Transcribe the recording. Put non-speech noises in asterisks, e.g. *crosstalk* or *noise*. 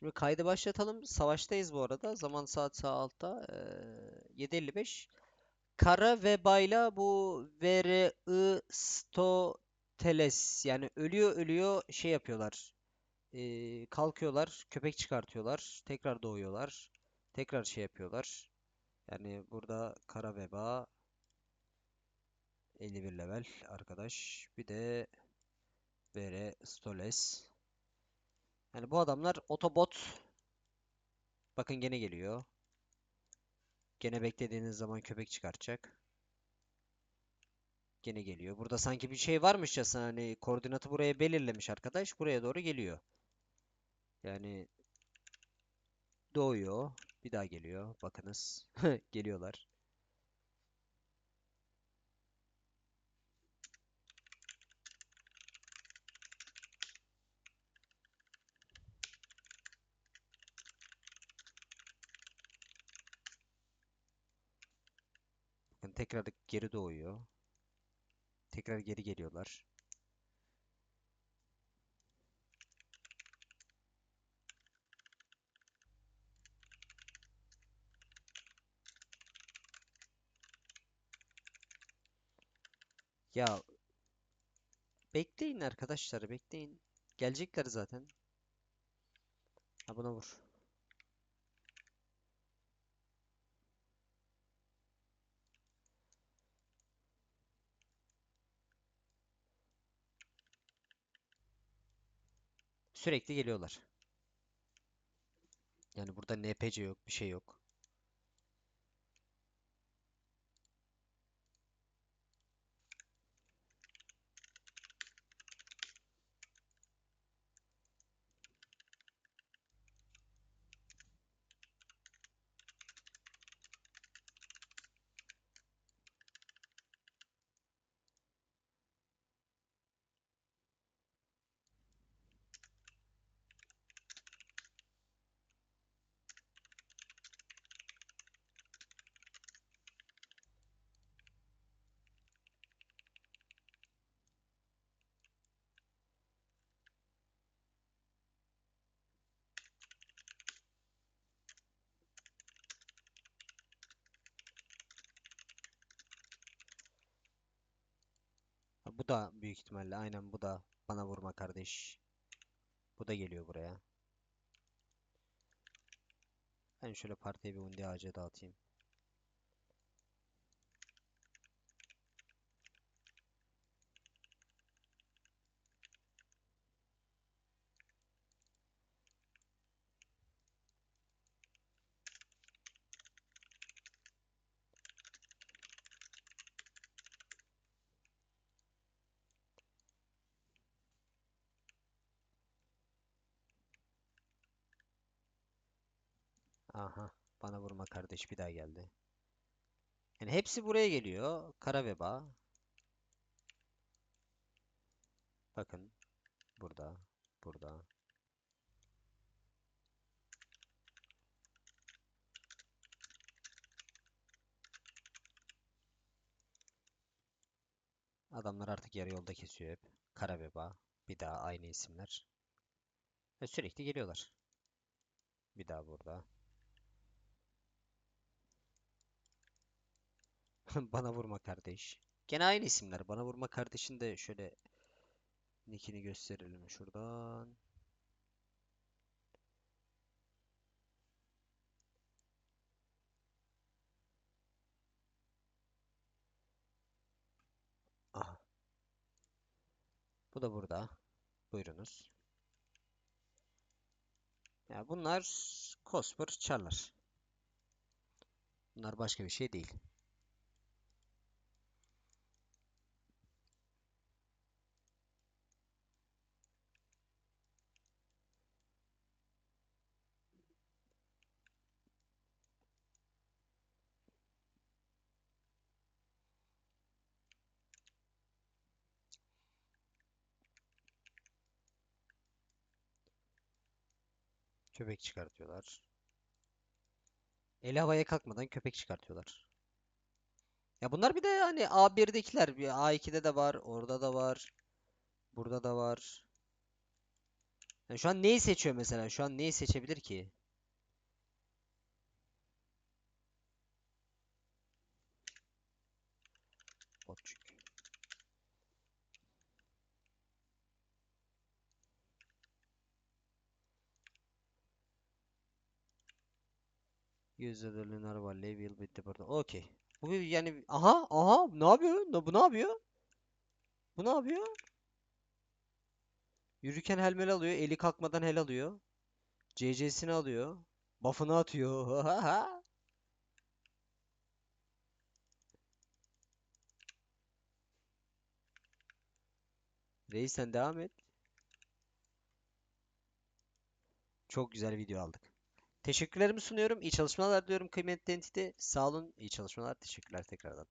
Şimdi kaydı başlatalım. Savaştayız bu arada. Zaman saat sağ altta. Ee, 7.55. Kara vebayla bu VRI Stoteles yani ölüyor ölüyor şey yapıyorlar. Ee, kalkıyorlar, köpek çıkartıyorlar, tekrar doğuyorlar, tekrar şey yapıyorlar. Yani burada kara veba 51 level arkadaş. Bir de VR Stoles. Yani bu adamlar otobot. Bakın gene geliyor. Gene beklediğiniz zaman köpek çıkartacak. Gene geliyor. Burada sanki bir şey varmışçasına hani koordinatı buraya belirlemiş arkadaş. Buraya doğru geliyor. Yani doğuyor. Bir daha geliyor. Bakınız. *laughs* Geliyorlar. Bakın tekrar geri doğuyor. Tekrar geri geliyorlar. Ya bekleyin arkadaşlar bekleyin. Gelecekler zaten. Ha buna vur. Sürekli geliyorlar. Yani burada NPC yok, bir şey yok. Bu da büyük ihtimalle aynen bu da bana vurma kardeş. Bu da geliyor buraya. Ben şöyle partiye bir undi ağacı dağıtayım. Aha bana vurma kardeş bir daha geldi. Yani hepsi buraya geliyor. Kara veba. Bakın burada, burada. Adamlar artık yarı yolda kesiyor hep. Kara veba. Bir daha aynı isimler. Ve sürekli geliyorlar. Bir daha burada. Bana vurma kardeş. Gene aynı isimler. Bana vurma kardeşin de şöyle nickini gösterelim şuradan. Aha. Bu da burada. Buyurunuz. Ya bunlar Cosper Charlar. Bunlar başka bir şey değil. Köpek çıkartıyorlar. Eli havaya kalkmadan köpek çıkartıyorlar. Ya bunlar bir de hani A1'dekiler. Bir A2'de de var. Orada da var. Burada da var. Yani şu an neyi seçiyor mesela? Şu an neyi seçebilir ki? User the lunar valley will be deported. Okey. Bu yani aha aha ne yapıyor? Ne- Bu ne yapıyor? Bu ne yapıyor? Yürürken helmel alıyor. Eli kalkmadan hel alıyor. CC'sini alıyor. Buff'ını atıyor. *laughs* Reis sen devam et. Çok güzel video aldık. Teşekkürlerimi sunuyorum. İyi çalışmalar diliyorum kıymetli entite. Sağ olun. İyi çalışmalar. Teşekkürler tekrardan.